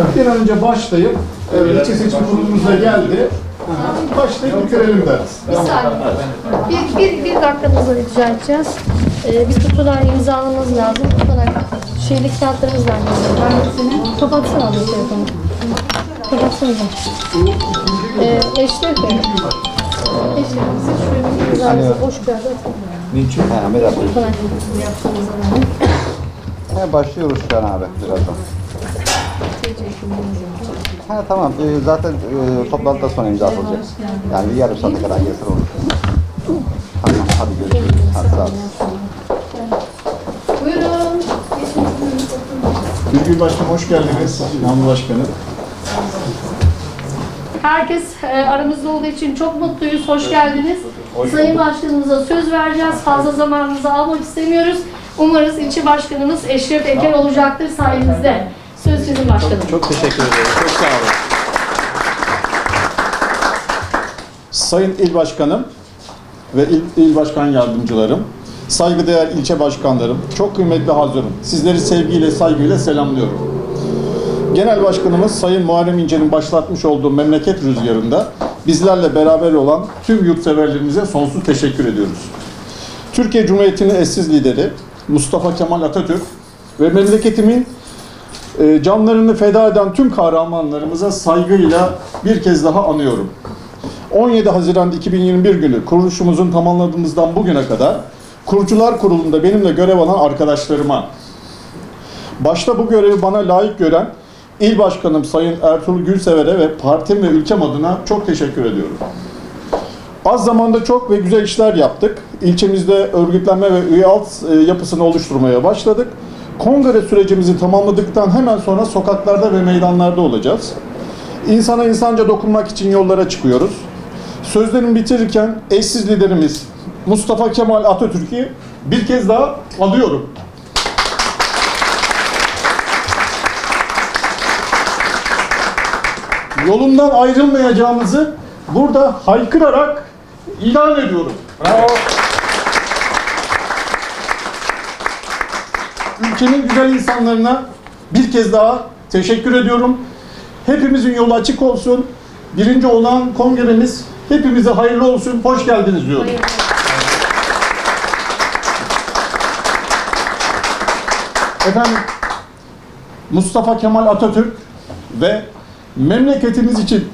Bir an önce başlayıp, e, ilçe seçim kurulumuz da geldi. Aha, Başlayıp bitirelim deriz. Bir saniye. Bir, bir, bir dakikanızı rica edeceğiz. Ee, bir tutanağı imzalamanız lazım. Tutanak şeylik kağıtlarınız lazım. Ben kapatsana abi telefonu. Kapatsanıza. Ee, Eşref Bey. Eşref siz şöyle imzanızı boş kağıda atın. Niçin? Ha, abi. Tutanak rağmen. Ha, başlıyoruz şu an abi birazdan. Ha tamam Ee, zaten e, toplantıda sonra imza atılacak. Yani bir yarım saate kadar gelsin olur. Tamam hadi görüşürüz. Hadi sağ olun. Buyurun. Gülgül Başkanım hoş geldiniz. Namlı Başkanım. Herkes e, aramızda olduğu için çok mutluyuz. Hoş geldiniz. Sayın Başkanımıza söz vereceğiz. Fazla zamanınızı almak istemiyoruz. Umarız ilçe başkanımız Eşref Eker olacaktır sayenizde. Söz sizin başkanım. Çok teşekkür ederim. Çok sağ olun. Sayın İl Başkanım ve İl, İl Başkan Yardımcılarım, saygıdeğer ilçe başkanlarım, çok kıymetli hazırım. Sizleri sevgiyle, saygıyla selamlıyorum. Genel Başkanımız Sayın Muharrem İnce'nin başlatmış olduğu memleket rüzgarında bizlerle beraber olan tüm yurtseverlerimize sonsuz teşekkür ediyoruz. Türkiye Cumhuriyeti'nin eşsiz lideri Mustafa Kemal Atatürk ve memleketimin e, canlarını feda eden tüm kahramanlarımıza saygıyla bir kez daha anıyorum. 17 Haziran 2021 günü kuruluşumuzun tamamladığımızdan bugüne kadar Kurucular Kurulu'nda benimle görev alan arkadaşlarıma, başta bu görevi bana layık gören İl Başkanım Sayın Ertuğrul Gülsever'e ve partim ve ülkem adına çok teşekkür ediyorum. Az zamanda çok ve güzel işler yaptık. İlçemizde örgütlenme ve üye alt e, yapısını oluşturmaya başladık. Kongre sürecimizi tamamladıktan hemen sonra sokaklarda ve meydanlarda olacağız. İnsana insanca dokunmak için yollara çıkıyoruz. Sözlerimi bitirirken eşsiz liderimiz Mustafa Kemal Atatürk'ü bir kez daha alıyorum. Yolundan ayrılmayacağımızı burada haykırarak ilan ediyorum. Bravo. Ülkenin güzel insanlarına bir kez daha teşekkür ediyorum. Hepimizin yolu açık olsun. Birinci olan kongremiz hepimize hayırlı olsun. Hoş geldiniz diyorum. Efendim Mustafa Kemal Atatürk ve memleketimiz için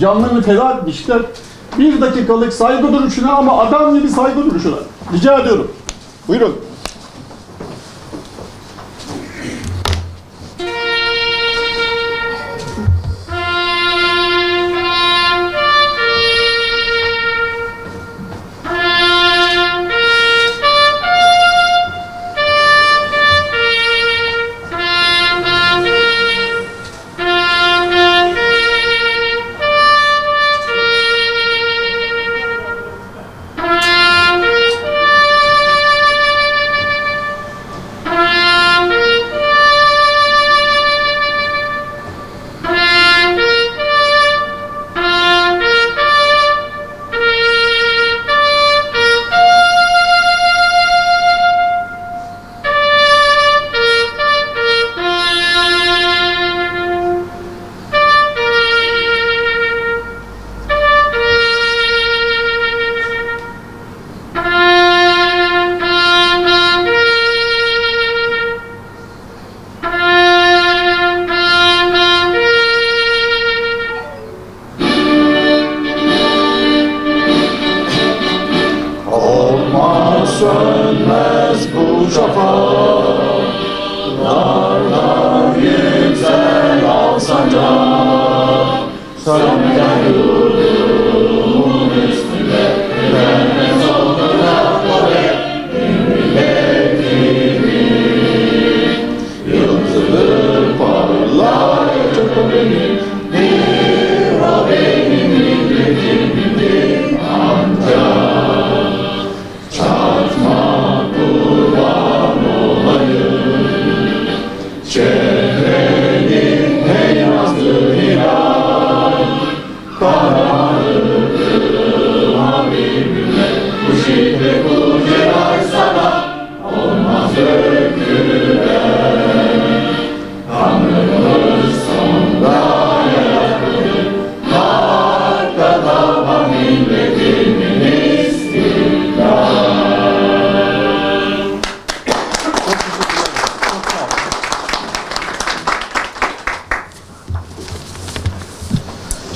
canlarını feda etmişler. Bir dakikalık saygı duruşuna ama adam gibi saygı duruşuna. Rica ediyorum. Buyurun.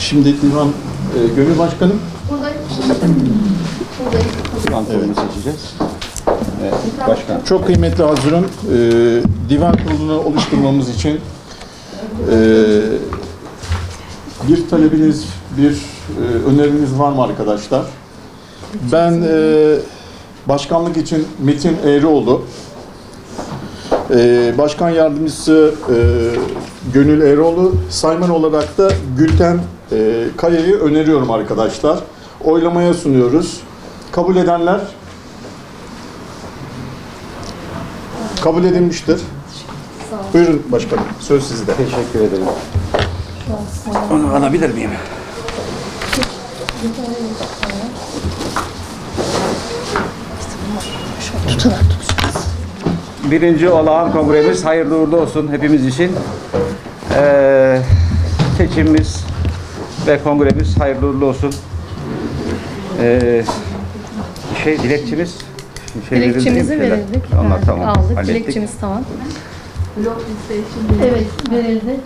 Şimdi Divan e, Gönül Başkanım. Buradayım. Buradayım. Kurulunu seçeceğiz. Evet, başkan. Çok kıymetli hazırım. E, divan kurulunu oluşturmamız için e, bir talebiniz, bir e, öneriniz var mı arkadaşlar? Ben e, başkanlık için Metin Eğrioğlu, e, başkan yardımcısı e, Gönül Eroğlu, sayman olarak da Gülten e, Kaya'yı öneriyorum arkadaşlar. Oylamaya sunuyoruz. Kabul edenler kabul edilmiştir. Buyurun başkanım, söz sizde. Teşekkür ederim. Onu alabilir miyim? Birinci olağan kongremiz hayırlı uğurlu olsun hepimiz için. Ee, seçimimiz ve kongremiz hayırlı uğurlu olsun. Ee, şey dilekçimiz şey Dilekçemizi verildik. Onlar Evet, tamam. Aldık. hallettik. Dilekçemiz tamam. Evet verildi.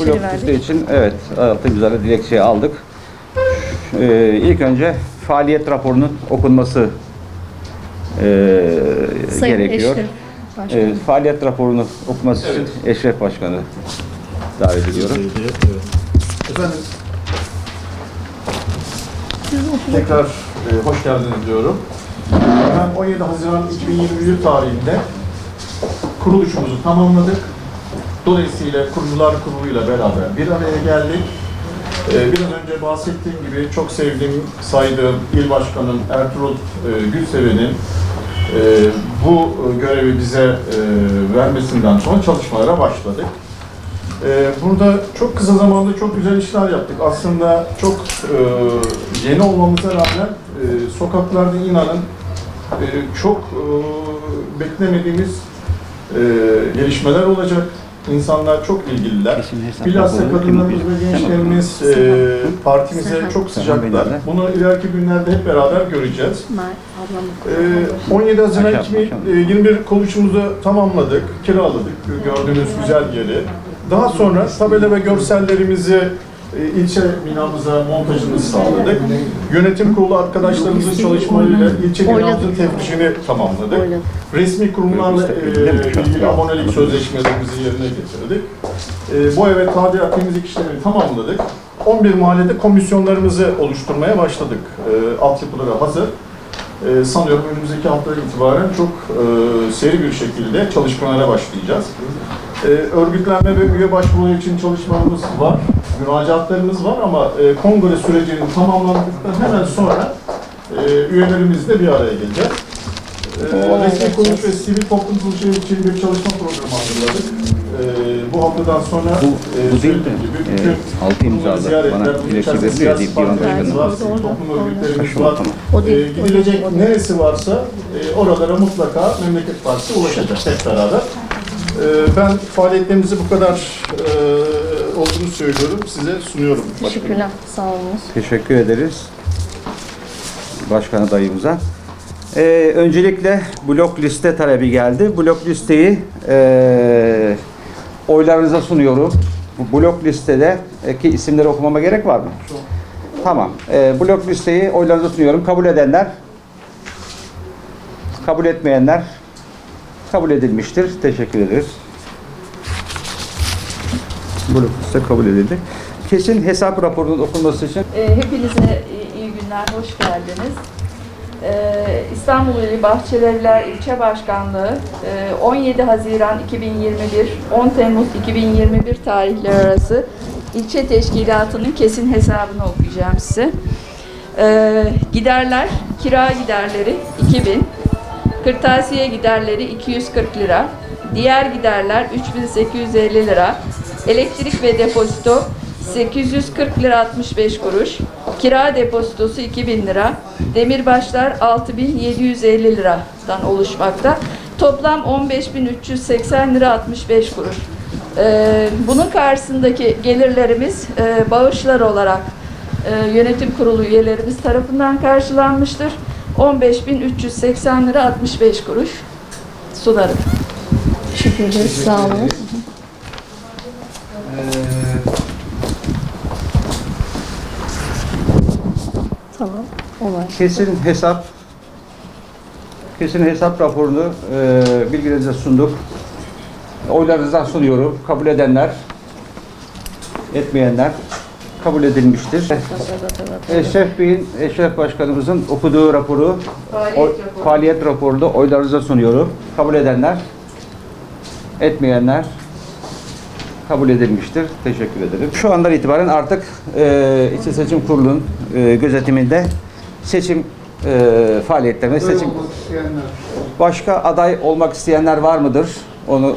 Blok liste için evet altı güzel dilekçeyi aldık. Ee, ilk önce faaliyet raporunun okunması ee, Sayın gerekiyor. Eşref Başkan. Evet, faaliyet raporunu okuması için Eşref Başkanı davet ediyorum. Efendim, tekrar e, hoş geldiniz diyorum. Ben 17 Haziran 2021 tarihinde kuruluşumuzu tamamladık. Dolayısıyla kurucular kuruluyla beraber bir araya geldik. E, biraz önce bahsettiğim gibi çok sevdiğim, saydığım il başkanım Ertuğrul e, Gülseven'in e, bu görevi bize e, vermesinden sonra çalışmalara başladık. Ee, burada çok kısa zamanda çok güzel işler yaptık. Aslında çok e, yeni olmamıza rağmen e, sokaklarda inanın e, çok e, beklemediğimiz e, gelişmeler olacak. İnsanlar çok ilgililer. Bilhassa kadınlarımız ve gençlerimiz e, partimize çok sıcaklar. Bunu ileriki günlerde hep beraber göreceğiz. Ee, 17 Haziran Aşağı, aşağı. 2021 kuruluşumuzu tamamladık, kiraladık gördüğünüz güzel yeri. Daha sonra tabela ve görsellerimizi e, ilçe binamıza montajını sağladık. Yönetim kurulu arkadaşlarımızın çalışmalarıyla ilçe binamızın teftişini tamamladık. Resmi kurumlarla e, ilgili abonelik sözleşmelerimizi yerine getirdik. E, bu eve tadilat temizlik işlemini tamamladık. 11 mahallede komisyonlarımızı oluşturmaya başladık. E, altyapıları hazır. Ee, sanıyorum önümüzdeki hafta itibaren çok e, seri bir şekilde çalışmalara başlayacağız. Ee, örgütlenme ve üye başvuru için çalışmalarımız var, müracaatlarımız var ama e, kongre sürecinin tamamlandıktan hemen sonra e, üyelerimizle bir araya geleceğiz. Ee, resmi kuruluş ve sivil toplumsal şey için bir çalışma programı hazırladık. Ee, bu haftadan sonra Bu- e, bu değil mi? gibi bütün altı imzalı. Bana dilekçe veriliyor deyip divan partilerimiz başkanı. var, sivil toplum örgütlerimiz var. tamam. Ee, gidilecek neresi varsa e, oralara mutlaka Memleket Partisi ulaşacak hep beraber. Ee, ben faaliyetlerimizi bu kadar e, olduğunu söylüyorum. Size sunuyorum. başkanım. Teşekkürler. Sağ olunuz. Teşekkür ederiz Başkan adayımıza. Ee, öncelikle blok liste talebi geldi. Blok listeyi ee, oylarınıza sunuyorum. Bu blok listede e, ki isimleri okumama gerek var mı? Tamam. Ee, blok listeyi oylarınıza sunuyorum. Kabul edenler, kabul etmeyenler kabul edilmiştir. Teşekkür ederiz. Blok liste kabul edildi. Kesin hesap raporunun okunması için E, Hepinize iyi günler, hoş geldiniz. E, İstanbul İli Bahçelievler İlçe Başkanlığı e, 17 Haziran 2021, 10 Temmuz 2021 tarihleri arası ilçe teşkilatının kesin hesabını okuyacağım size. E, Giderler, kira giderleri 2000, kırtasiye giderleri 240 lira, diğer giderler 3850 lira, elektrik ve depozito 840 lira 65 kuruş, kira depozitosu 2000 lira, demirbaşlar 6750 liradan oluşmakta. Toplam 15380 lira 65 kuruş. Ee, bunun karşısındaki gelirlerimiz e, bağışlar olarak e, yönetim kurulu üyelerimiz tarafından karşılanmıştır. 15.380 lira 65 kuruş sunarım. Teşekkür ederiz. Sağ olunuz. Tamam. Olay. Kesin hesap kesin hesap raporunu e, bilginize sunduk. Oylarınıza sunuyorum. Kabul edenler, etmeyenler kabul edilmiştir. Eşref Bey'in, Eşref Başkanımızın okuduğu raporu, Faaliyet oy- raporu. faaliyet raporunu oylarınıza sunuyorum. Kabul edenler, etmeyenler kabul edilmiştir. Teşekkür ederim. Şu andan itibaren artık e, İlçe Seçim Kurulu'nun e, gözetiminde seçim e, faaliyetlerine seçim başka aday olmak isteyenler var mıdır? Onu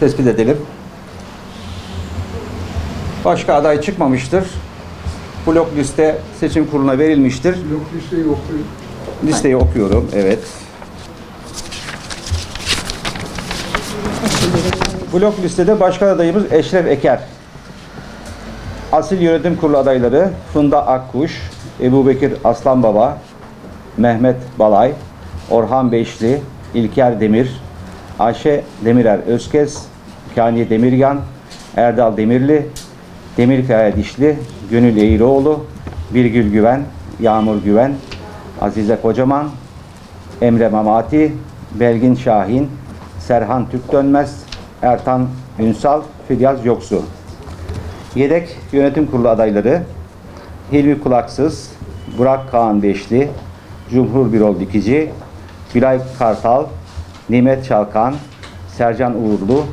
tespit edelim. Başka aday çıkmamıştır. Blok liste seçim kuruluna verilmiştir. Yok liste yok. Listeyi okuyorum. Evet. Blok listede başkan adayımız Eşref Eker. Asil Yönetim Kurulu adayları Funda Akkuş, Ebu Bekir Aslanbaba, Mehmet Balay, Orhan Beşli, İlker Demir, Ayşe Demirer Özkes, Kani Demirgan, Erdal Demirli, Demirkaya Dişli, Gönül Eğrioğlu, Birgül Güven, Yağmur Güven, Azize Kocaman, Emre Mamati, Belgin Şahin, Serhan Türk Dönmez, Ertan Ünsal, Firyaz Yoksu. Yedek yönetim kurulu adayları Hilmi Kulaksız, Burak Kaan Beşli, Cumhur Birol Dikici, Gülay Kartal, Nimet Çalkan, Sercan Uğurlu,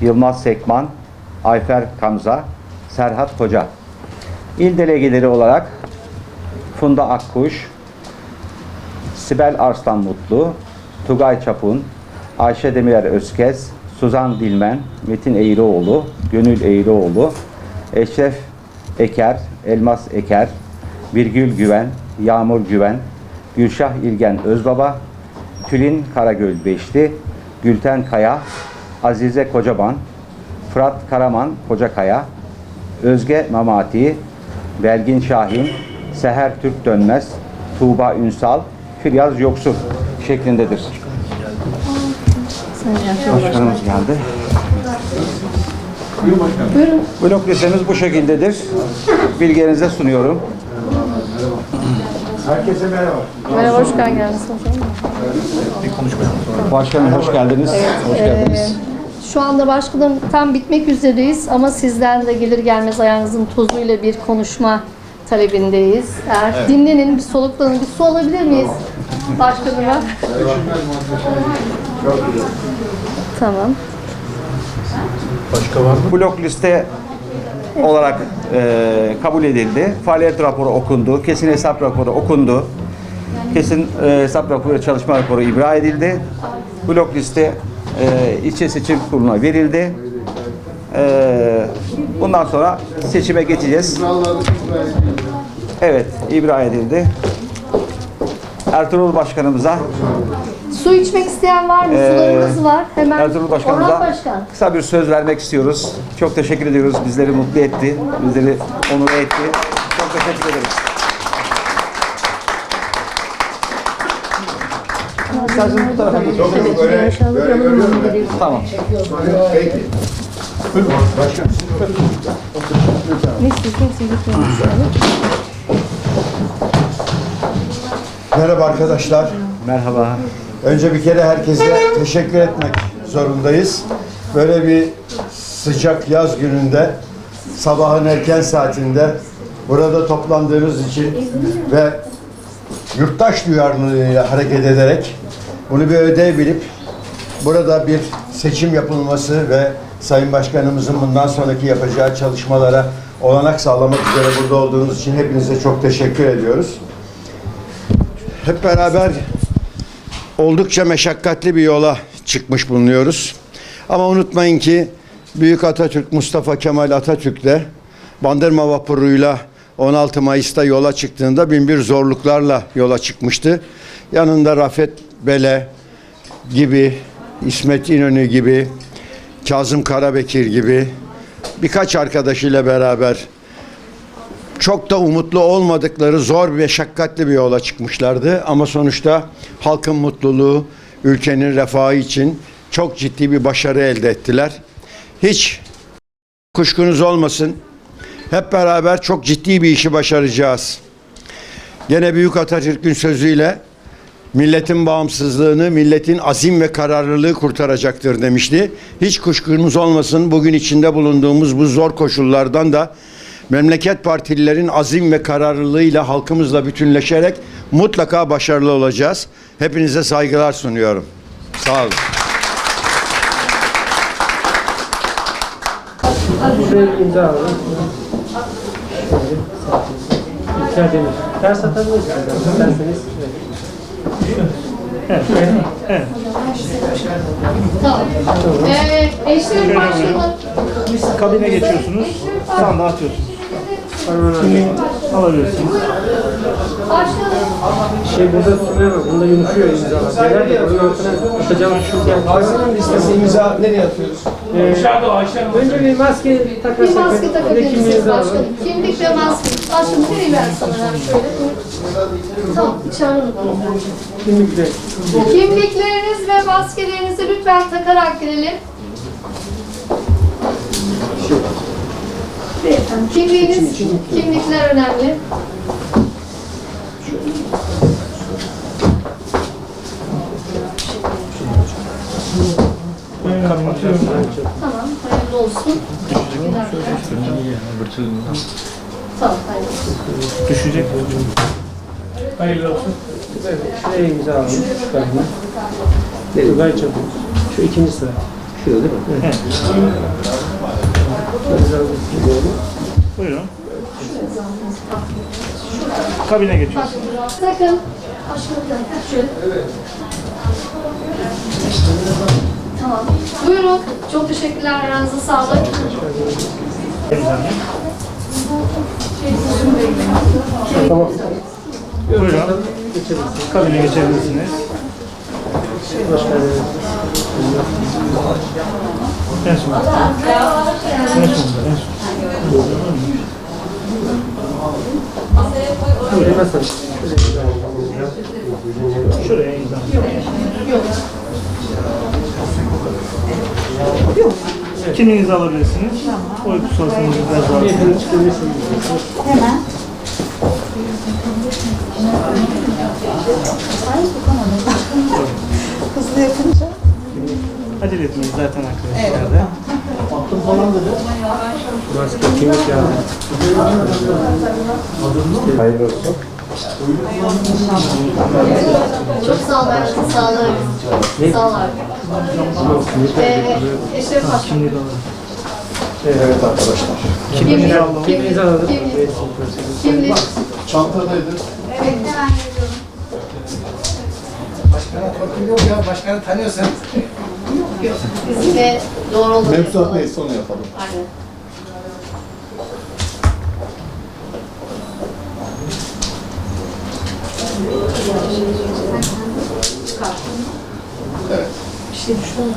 Yılmaz Sekman, Ayfer Kamza, Serhat Koca. İl delegeleri olarak Funda Akkuş, Sibel Arslan Mutlu, Tugay Çapun, Ayşe Demirer Özkez, Suzan Dilmen, Metin Eğrioğlu, Gönül Eğrioğlu, Eşref Eker, Elmas Eker, Birgül Güven, Yağmur Güven, Gülşah İlgen Özbaba, Tülin Karagöl Beşli, Gülten Kaya, Azize Kocaban, Fırat Karaman Kocakaya, Özge Mamati, Belgin Şahin, Seher Türk Dönmez, Tuğba Ünsal, Firyaz Yoksul şeklindedir. Başkanımız geldi. Buyurun. Blok listemiz bu şekildedir. Bilgilerinize sunuyorum. Herkese merhaba. Merhaba, hoş geldiniz. Başkanım hoş geldiniz. Hoş geldiniz. Şu anda başkanım tam bitmek üzereyiz ama sizden de gelir gelmez ayağınızın tozuyla bir konuşma talebindeyiz. Eğer dinlenin, bir soluklanın, bir su alabilir miyiz başkanıma? Tamam. Blok liste olarak e, kabul edildi. Faaliyet raporu okundu. Kesin hesap raporu okundu. Kesin e, hesap raporu, çalışma raporu ibra edildi. Blok liste e, ilçe seçim kuruluna verildi. E, bundan sonra seçime geçeceğiz. Evet, ibra edildi. Ertuğrul Başkanımıza, Su içmek isteyen var mı? Sularımız var. Hemen Ertuğrul Orhan Başkanımıza Başkan. kısa bir söz vermek istiyoruz. Çok teşekkür ediyoruz. Bizleri mutlu etti. Bizleri onur etti. Çok teşekkür ederiz. İsterseniz bu tarafa geçin. Tamam. Ne istiyorsun? Siz gitmeyin. Merhaba arkadaşlar. Merhaba. Önce bir kere herkese teşekkür etmek zorundayız. Böyle bir sıcak yaz gününde sabahın erken saatinde burada toplandığınız için ve yurttaş duyarlılığıyla hareket ederek bunu bir ödev bilip burada bir seçim yapılması ve Sayın Başkanımızın bundan sonraki yapacağı çalışmalara olanak sağlamak üzere burada olduğunuz için hepinize çok teşekkür ediyoruz. Hep beraber oldukça meşakkatli bir yola çıkmış bulunuyoruz. Ama unutmayın ki Büyük Atatürk Mustafa Kemal Atatürk de Bandırma vapuruyla 16 Mayıs'ta yola çıktığında bin bir zorluklarla yola çıkmıştı. Yanında Rafet Bele gibi, İsmet İnönü gibi, Kazım Karabekir gibi birkaç arkadaşıyla beraber çok da umutlu olmadıkları zor ve meşakkatli bir yola çıkmışlardı. Ama sonuçta halkın mutluluğu, ülkenin refahı için çok ciddi bir başarı elde ettiler. Hiç kuşkunuz olmasın. Hep beraber çok ciddi bir işi başaracağız. Gene Büyük Atatürk'ün sözüyle milletin bağımsızlığını, milletin azim ve kararlılığı kurtaracaktır demişti. Hiç kuşkunuz olmasın bugün içinde bulunduğumuz bu zor koşullardan da memleket partililerin azim ve kararlılığıyla halkımızla bütünleşerek mutlaka başarılı olacağız. Hepinize saygılar sunuyorum. Sağ olun. Şuraya imza alalım. İlker Demir. Ters atabiliriz. İsterseniz. Tamam. Ee, eşlerin başkanı. kabine geçiyorsunuz, sandığa atıyorsunuz. Başkanım. Şey burada mu? Bunda yumuşuyor imzalar. Genelde onun altına atacağım şu yani. Başkanım listesi imza nereye atıyoruz? Ee, önce bir maske Bir takarsak. maske bir de takabilirsiniz başkanım. Kimlik ve maske. Başkanım nereye ver sana ben şöyle. Tamam, içeride unutalım. Kimlik de. Kimlikleriniz ve maskelerinizi lütfen takarak girelim. Beyefendi, kimliğiniz, kimlikler önemli. Tamam, hayırlı olsun. Bir dakika. Tamam, hayırlı olsun. Düşecek. Hayırlı olsun. Şuraya imza. Tugay Çabuk. Şu ikinci sıra. Şurada değil mi? Evet. Buyurun. Kabine geçiyorsunuz. Sakın. Tamam. Buyurun. Çok teşekkürler. Ayağınıza sağlık. Buyurun. Kabine geçebilirsiniz. En son. En sonunda, en son. Şuraya basalım. Şuraya imza. Kimliğinizi alabilirsiniz. Oy pusulasınızı biraz daha. Beyefendi çıkabilirsiniz. Acele etmeyin zaten arkadaşlar da. Maske, kimlik lazım. Çok sağ ol. Sağlık. Sağ ol abi. Ee, Eşref Başkanım. Kimliği de alın. Evet arkadaşlar. Kimliğinizi alalım. Kimlik. Evet, Kimlik. Çantadaydı. Evet, hemen geliyorum. Başkana torpil yok ya. Başkanı tanıyorsan. Yok. Bizim de doğru olduğunu Mevzuat neyse onu yapalım. Aynen. Evet. Bir şey düştü mü?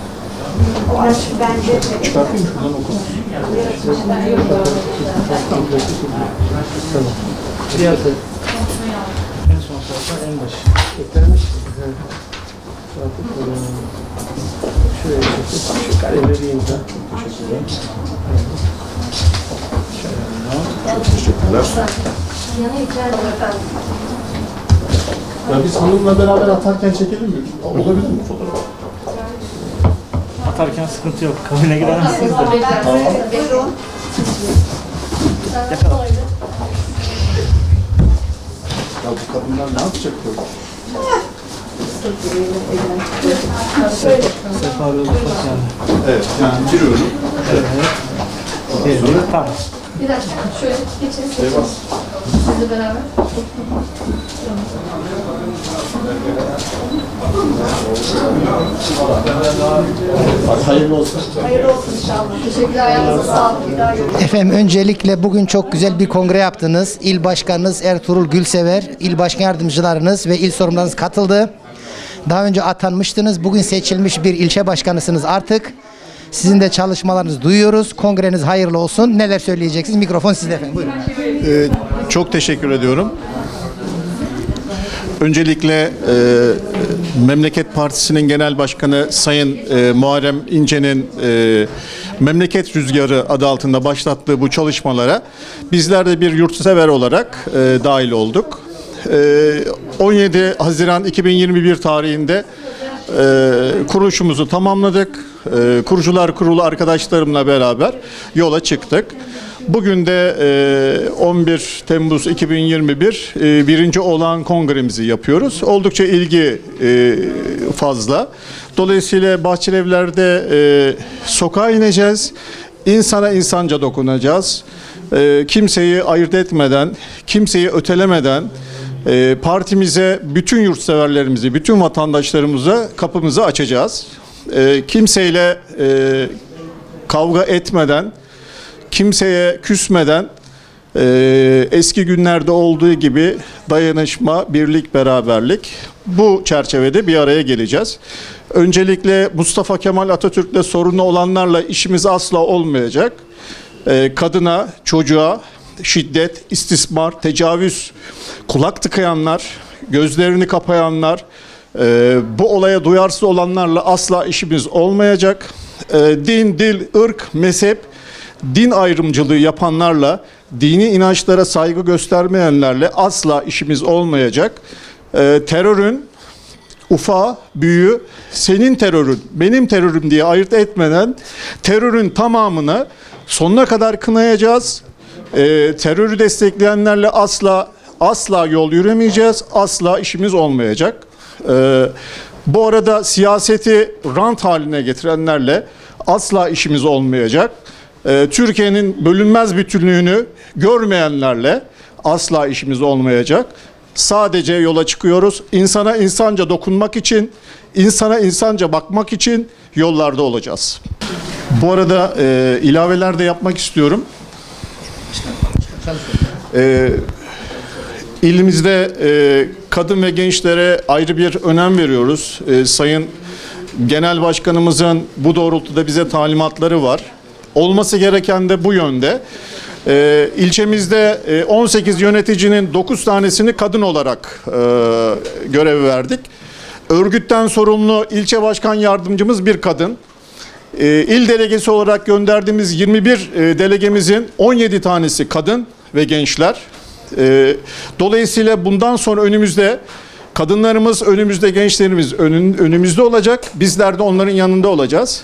Çıkartayım şuradan oku. Diğer taraf. En son sayfa en başı. Eklenmiş. Böyle. Şuraya çekip şu kaleme bir imza. Teşekkürler. İçeride efendim. Ya biz hanımla beraber atarken çekelim mi? Olabilir mi fotoğraf? Atarken sıkıntı yok. Kabine gidemezsiniz de. Tamam. Ya bu kadınlar ne yapacak böyle? Bey ufak yani. Evet yani giriyorum. Tamam. Bir dakika şöyle geçin. Eyvah. Sizle beraber. Hadi hayırlı olsun. Teşekkürler. Ayağınıza sağlık. Efendim öncelikle bugün çok güzel bir kongre yaptınız. İl Başkanınız Ertuğrul Gülsever, il başkan yardımcılarınız ve il sorumlularınız katıldı. Daha önce atanmıştınız. Bugün seçilmiş bir ilçe başkanısınız artık. Sizin de çalışmalarınızı duyuyoruz. Kongreniz hayırlı olsun. Neler söyleyeceksiniz? Mikrofon sizde efendim. Buyurun. Ee, çok teşekkür ediyorum. Öncelikle e, Memleket Partisi'nin Genel Başkanı Sayın e, Muharrem İnce'nin e, Memleket Rüzgarı adı altında başlattığı bu çalışmalara bizler de bir yurtsever olarak e, dahil olduk. E, 17 Haziran 2021 tarihinde e, kuruluşumuzu tamamladık. E, Kurucular Kurulu arkadaşlarımla beraber yola çıktık. Bugün de e, 11 Temmuz 2021 e, birinci olan kongremizi yapıyoruz. Oldukça ilgi e, fazla. Dolayısıyla Bahçelievler'de e, sokağa ineceğiz. İnsana insanca dokunacağız. E, kimseyi ayırt etmeden, kimseyi ötelemeden e, partimize, bütün yurtseverlerimizi, bütün vatandaşlarımıza kapımızı açacağız. E, kimseyle kavga etmeden, kimseye küsmeden e, eski günlerde olduğu gibi dayanışma, birlik, beraberlik bu çerçevede bir araya geleceğiz. Öncelikle Mustafa Kemal Atatürk'le sorunu olanlarla işimiz asla olmayacak. E, kadına, çocuğa şiddet, istismar, tecavüz, kulak tıkayanlar, gözlerini kapayanlar, e, bu olaya duyarsız olanlarla asla işimiz olmayacak. E, din, dil, ırk, mezhep, din ayrımcılığı yapanlarla, dini inançlara saygı göstermeyenlerle asla işimiz olmayacak. E, terörün ufa, büyüğü, senin terörün, benim terörüm diye ayırt etmeden terörün tamamını sonuna kadar kınayacağız. E, terörü destekleyenlerle asla asla yol yürümeyeceğiz, asla işimiz olmayacak. E, bu arada siyaseti rant haline getirenlerle asla işimiz olmayacak. E, Türkiye'nin bölünmez bütünlüğünü görmeyenlerle asla işimiz olmayacak. Sadece yola çıkıyoruz. İnsana insanca dokunmak için, insana insanca bakmak için yollarda olacağız. Bu arada e, ilaveler de yapmak istiyorum. E, ilimizde e, kadın ve gençlere ayrı bir önem veriyoruz. E, Sayın Genel Başkanımızın bu doğrultuda bize talimatları var. Olması gereken de bu yönde. E, ilçemizde e, 18 yöneticinin 9 tanesini kadın olarak e, görev verdik. Örgütten sorumlu ilçe başkan yardımcımız bir kadın. E, il delegesi olarak gönderdiğimiz 21 e, delegemizin 17 tanesi kadın ve gençler. E, dolayısıyla bundan sonra önümüzde kadınlarımız, önümüzde gençlerimiz önümüzde olacak. Bizler de onların yanında olacağız.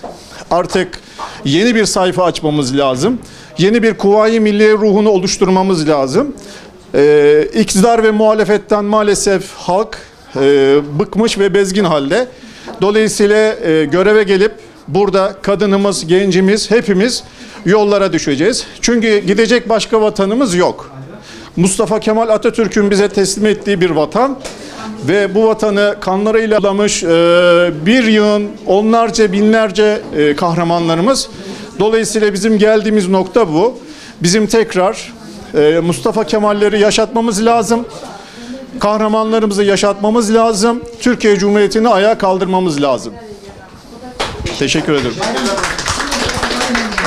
Artık yeni bir sayfa açmamız lazım. Yeni bir kuvayi milliye ruhunu oluşturmamız lazım. E, iktidar ve muhalefetten maalesef halk e, bıkmış ve bezgin halde. Dolayısıyla e, göreve gelip burada kadınımız, gencimiz hepimiz yollara düşeceğiz. Çünkü gidecek başka vatanımız yok. Mustafa Kemal Atatürk'ün bize teslim ettiği bir vatan ve bu vatanı kanlarıyla alamış e, bir yığın onlarca binlerce e, kahramanlarımız. Dolayısıyla bizim geldiğimiz nokta bu. Bizim tekrar e, Mustafa Kemal'leri yaşatmamız lazım. Kahramanlarımızı yaşatmamız lazım. Türkiye Cumhuriyeti'ni ayağa kaldırmamız lazım. Teşekkür ederim.